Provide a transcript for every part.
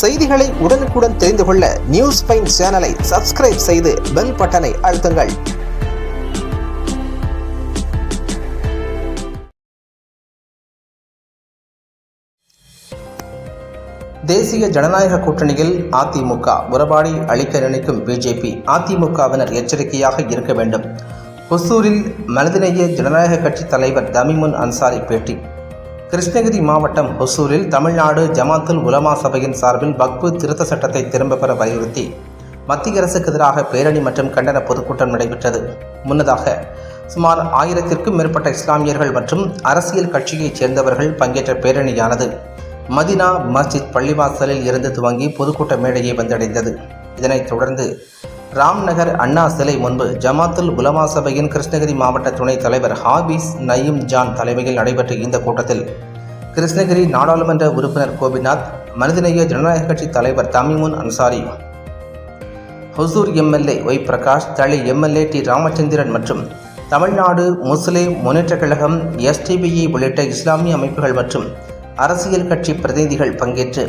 செய்திகளை உடனுக்குடன் தெரிந்து கொள்ள நியூஸ் பைன் சேனலை சப்ஸ்கிரைப் செய்து பெல் பட்டனை அழுத்துங்கள். தேசிய ஜனநாயக கூட்டணியில் அதிமுக உறவாடி அளிக்க நினைக்கும் பிஜேபி அதிமுகவினர் எச்சரிக்கையாக இருக்க வேண்டும். ஒசூரில் மனதிலேய ஜனநாயக கட்சி தலைவர் தமிமுன் அன்சாரி பேட்டி. கிருஷ்ணகிரி மாவட்டம் ஒசூரில் தமிழ்நாடு ஜமாத்துல் உலமா சபையின் சார்பில் வக்பு திருத்த சட்டத்தை திரும்பப் பெற வலியுறுத்தி மத்திய அரசுக்கு எதிராக பேரணி மற்றும் கண்டன பொதுக்கூட்டம் நடைபெற்றது. முன்னதாக சுமார் ஆயிரத்திற்கும் மேற்பட்ட இஸ்லாமியர்கள் மற்றும் அரசியல் கட்சியைச் சேர்ந்தவர்கள் பங்கேற்ற பேரணியானது மதினா மஸ்ஜித் பள்ளிவாசலில் இருந்து துவங்கி பொதுக்கூட்ட மேடையை வந்தடைந்தது. இதனைத் தொடர்ந்து ராம்நகர் அண்ணா சிலை முன்பு ஜமாத்துல் உலமா சபையின் கிருஷ்ணகிரி மாவட்ட துணைத் தலைவர் ஹாபிஸ் நயீம் ஜான் தலைமையில் நடைபெற்ற இந்த கூட்டத்தில் கிருஷ்ணகிரி நாடாளுமன்ற உறுப்பினர் கோபிநாத் மனிதநேய ஜனநாயக கட்சி தலைவர் Thamimun Ansari Hosur MLA Y Prakash Thali MLA T Ramachandran மற்றும் தமிழ்நாடு முஸ்லிம் முன்னேற்றக் கழகம் எஸ்டிபிஇ உள்ளிட்ட இஸ்லாமிய அமைப்புகள் மற்றும் அரசியல் கட்சி பிரதிநிதிகள் பங்கேற்று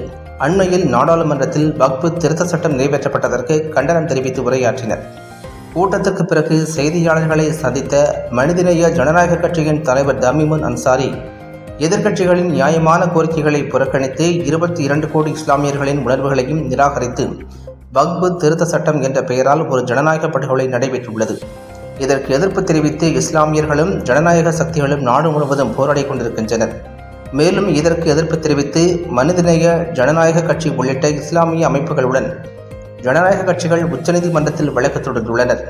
அண்மையில் நாடாளுமன்றத்தில் வக்பு திருத்த சட்டம் நிறைவேற்றப்பட்டதற்கு கண்டனம் தெரிவித்து உரையாற்றினர். கூட்டத்திற்கு பிறகு செய்தியாளர்களை சந்தித்த மனிதநேய ஜனநாயக கட்சியின் தலைவர் தமிமுன் அன்சாரி எதிர்க்கட்சிகளின் நியாயமான கோரிக்கைகளை புறக்கணித்து இருபத்தி இரண்டு கோடி இஸ்லாமியர்களின் உணர்வுகளையும் நிராகரித்து வக்பு திருத்த சட்டம் என்ற பெயரால் ஒரு ஜனநாயக படுகொலை நடைபெற்றுள்ளது. இதற்கு எதிர்ப்பு தெரிவித்து இஸ்லாமியர்களும் ஜனநாயக சக்திகளும் நாடு முழுவதும் போராடி கொண்டிருக்கின்றனர். மேலும் இதற்கு எதிர்ப்பு தெரிவித்து மனிதநேய ஜனநாயக கட்சி உள்ளிட்ட இஸ்லாமிய அமைப்புகளுடன் ஜனநாயக கட்சிகள் உச்சநீதிமன்றத்தில் வழக்கு தொடர்ந்துள்ளனர்.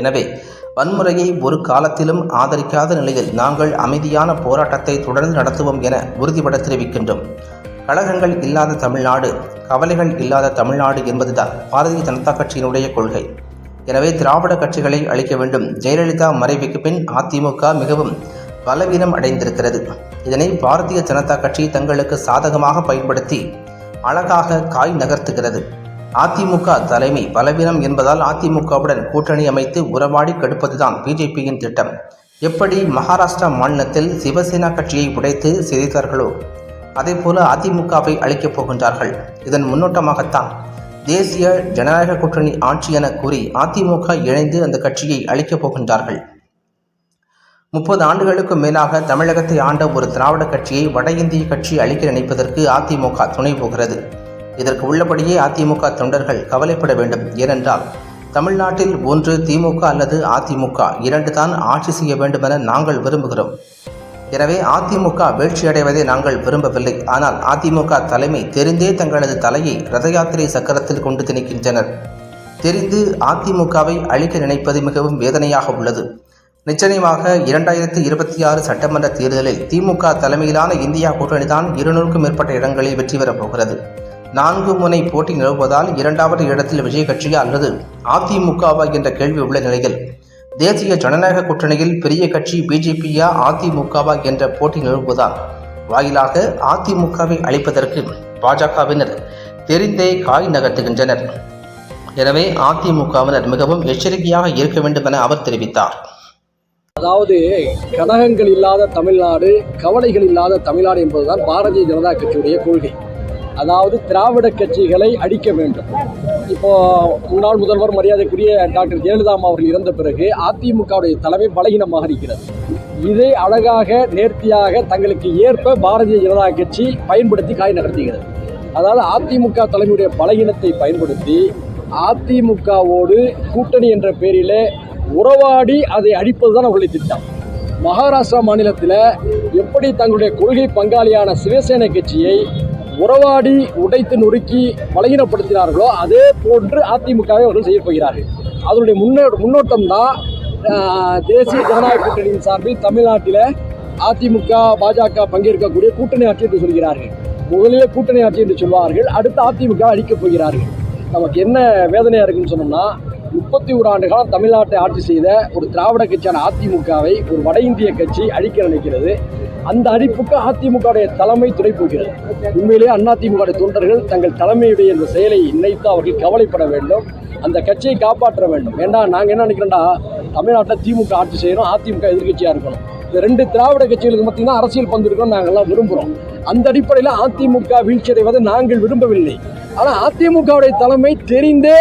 எனவே வன்முறையை ஒரு காலத்திலும் ஆதரிக்காத நிலையில் நாங்கள் அமைதியான போராட்டத்தை தொடர்ந்து நடத்துவோம் என உறுதிபட தெரிவிக்கின்றோம். கழகங்கள் இல்லாத தமிழ்நாடு கவலைகள் இல்லாத தமிழ்நாடு என்பதுதான் பாரதிய ஜனதா கட்சியினுடைய கொள்கை. எனவே திராவிட கட்சிகளை அழிக்க வேண்டும். ஜெயலலிதா மறைவுக்கு பின் அதிமுக மிகவும் பலவீனம் அடைந்திருக்கிறது. இதனை பாரதிய ஜனதா கட்சி தங்களுக்கு சாதகமாக பயன்படுத்தி அழகாக காய் நகர்த்துகிறது. அதிமுக தலைமை பலவீனம் என்பதால் அதிமுகவுடன் கூட்டணி அமைத்து உறவாடி கெடுப்பதுதான் பிஜேபியின் திட்டம். எப்படி மகாராஷ்டிரா மாநிலத்தில் சிவசேனா கட்சியை உடைத்து சிதைத்தார்களோ அதேபோல அதிமுகவை அழிக்கப் போகின்றார்கள். இதன் முன்னோட்டமாகத்தான் தேசிய ஜனநாயக கூட்டணி ஆட்சி என கூறி அதிமுக இணைந்து அந்த கட்சியை அழிக்கப் போகின்றார்கள். முப்பது ஆண்டுகளுக்கும் மேலாக தமிழகத்தை ஆண்ட ஒரு திராவிட கட்சியை வட இந்திய கட்சி அழிக்க நினைப்பதற்கு அதிமுக துணை போகிறது. இதற்கு உள்ளபடியே அதிமுக தொண்டர்கள் கவலைப்பட வேண்டும். ஏனென்றால் தமிழ்நாட்டில் ஒன்று திமுக அல்லது அதிமுக இரண்டு தான் ஆட்சி செய்ய வேண்டுமென நாங்கள் விரும்புகிறோம். எனவே அதிமுக வீழ்ச்சியடைவதை நாங்கள் விரும்பவில்லை. ஆனால் அதிமுக தலைமை தெரிந்தே தங்களது தலையை ரத யாத்திரை சக்கரத்தில் கொண்டு திணிக்கின்றனர். தெரிந்து அதிமுகவை அழிக்க நினைப்பது மிகவும் வேதனையாக உள்ளது. நிச்சயமாக இரண்டாயிரத்தி இருபத்தி ஆறு சட்டமன்ற தேர்தலில் திமுக தலைமையிலான இந்தியா கூட்டணிதான் இருநூறுக்கும் மேற்பட்ட இடங்களில் வெற்றி பெறப் போகிறது. நான்கு முனை போட்டி நிலவுவதால் இரண்டாவது இடத்தில் விஜய் கட்சியா அல்லது அதிமுகவா என்ற கேள்வி உள்ள நிலையில் தேசிய ஜனநாயக கூட்டணியில் பெரிய கட்சி பிஜேபியா அதிமுகவா என்ற போட்டி நிலவுவதால் வாயிலாக அதிமுகவை அழிப்பதற்கு பாஜகவினர் தெரிந்தே காய் நகர்த்துகின்றனர். எனவே அதிமுகவினர் மிகவும் எச்சரிக்கையாக இருக்க வேண்டும் என அவர் தெரிவித்தார். அதாவது கனகங்கள் இல்லாத தமிழ்நாடு கவலைகள் இல்லாத தமிழ்நாடு என்பதுதான் பாரதிய ஜனதா கட்சியுடைய கொள்கை. அதாவது திராவிட கட்சிகளை அடிக்க வேண்டும். இப்போ முன்னாள் முதல்வர் மரியாதைக்குரிய டாக்டர் ஜெயலலிதா அவர்கள் இறந்த பிறகு அதிமுகவுடைய தலைமை பலகீனமாக இருக்கிறது. இதை அழகாக நேர்த்தியாக தங்களுக்கு ஏற்ப பாரதிய ஜனதா கட்சி பயன்படுத்தி காய் நகர்த்துகிறது. அதாவது அதிமுக தலைமையுடைய பலகீனத்தை பயன்படுத்தி அதிமுகவோடு கூட்டணி என்ற பேரிலே உறவாடி அதை அழிப்பது தான் அவர்களுடைய திட்டம். மகாராஷ்டிரா மாநிலத்தில் எப்படி தங்களுடைய கொள்கை பங்காளியான சிவசேனை கட்சியை உறவாடி உடைத்து நொறுக்கி பலகீனப்படுத்தினார்களோ அதே போன்று அதிமுகவை அவர்கள் செய்ய போகிறார்கள். அதனுடைய முன்னோ முன்னோட்டம் தான் தேசிய ஜனநாயக கூட்டணியின் சார்பில் தமிழ்நாட்டில் அதிமுக பாஜக பங்கேற்கக்கூடிய கூட்டணி ஆட்சி என்று சொல்கிறார்கள். முதலிலே கூட்டணி ஆட்சி என்று சொல்வார்கள் அடுத்து அதிமுக அழிக்கப் போகிறார்கள். நமக்கு என்ன வேதனையாக இருக்குன்னு சொன்னோம்னா முப்பத்தி ஒரு ஆண்டு காலம் தமிழ்நாட்டை ஆட்சி செய்த ஒரு திராவிட கட்சியான அதிமுகவை ஒரு வட இந்திய கட்சி அழிக்க நினைக்கிறது. அந்த அழிப்புக்கு அதிமுகவுடைய தலைமை துணை போகிறது. உண்மையிலேயே அதிமுக தொண்டர்கள் தங்கள் தலைமையுடைய இந்த செயலை நினைத்து அவர்கள் கவலைப்பட வேண்டும். அந்த கட்சியை காப்பாற்ற வேண்டும். ஏன்னா நாங்கள் என்ன நினைக்கிறோம்னா தமிழ்நாட்டில் திமுக ஆட்சி செய்யணும் அதிமுக எதிர்க்கட்சியாக இருக்கணும். இந்த ரெண்டு திராவிட கட்சிகளுக்கு மத்தியும் அரசியல் பந்திருக்கோம் நாங்கள்லாம் விரும்புகிறோம் அந்த அடிப்படையில் அதிமுக வீழ்ச்சியடைவதை நாங்கள் விரும்பவில்லை. ஆனால் அதிமுகவுடைய தலைமை தெரிந்தே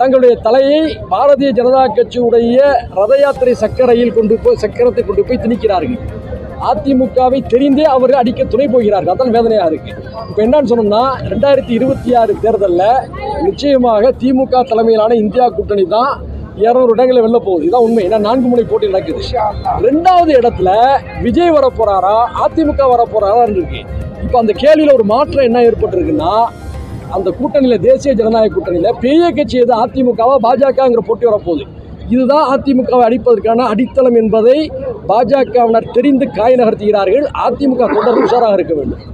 தங்களுடைய தலையை பாரதிய ஜனதா கட்சியுடைய ரத யாத்திரை சக்கரையில் கொண்டு போய் சக்கரத்தை கொண்டு போய் திணிக்கிறார்கள். அதிமுகவை தெரிந்தே அவர்கள் அடிக்க துணை போகிறார்கள். அதான் வேதனையாக இருக்கு. இப்போ என்னன்னு சொன்னோம்னா ரெண்டாயிரத்தி இருபத்தி ஆறு தேர்தலில் நிச்சயமாக திமுக தலைமையிலான இந்தியா கூட்டணி தான் இரநூறு இடங்களில் வெளில போகுது. இதான் உண்மை. ஏன்னா நான்கு முனை போட்டி நடக்குது. ரெண்டாவது இடத்துல விஜய் வர போறாரா அதிமுக வர போறாரான்னு இருக்கு. இப்போ அந்த கேள்வியில் ஒரு மாற்றம் என்ன ஏற்பட்டிருக்குன்னா அந்த கூட்டணியில் தேசிய ஜனநாயக கூட்டணியில் பெரிய கட்சி எது? அதிமுகவா பாஜகங்கிற போட்டி வரப்போகுது. இதுதான் அதிமுகவை அடிப்பதற்கான அடித்தளம் என்பதை பாஜகவினர் தெரிந்து காய் நகர்த்துகிறார்கள் அதிமுக தொடர்ந்து உஷாராக இருக்க வேண்டும்.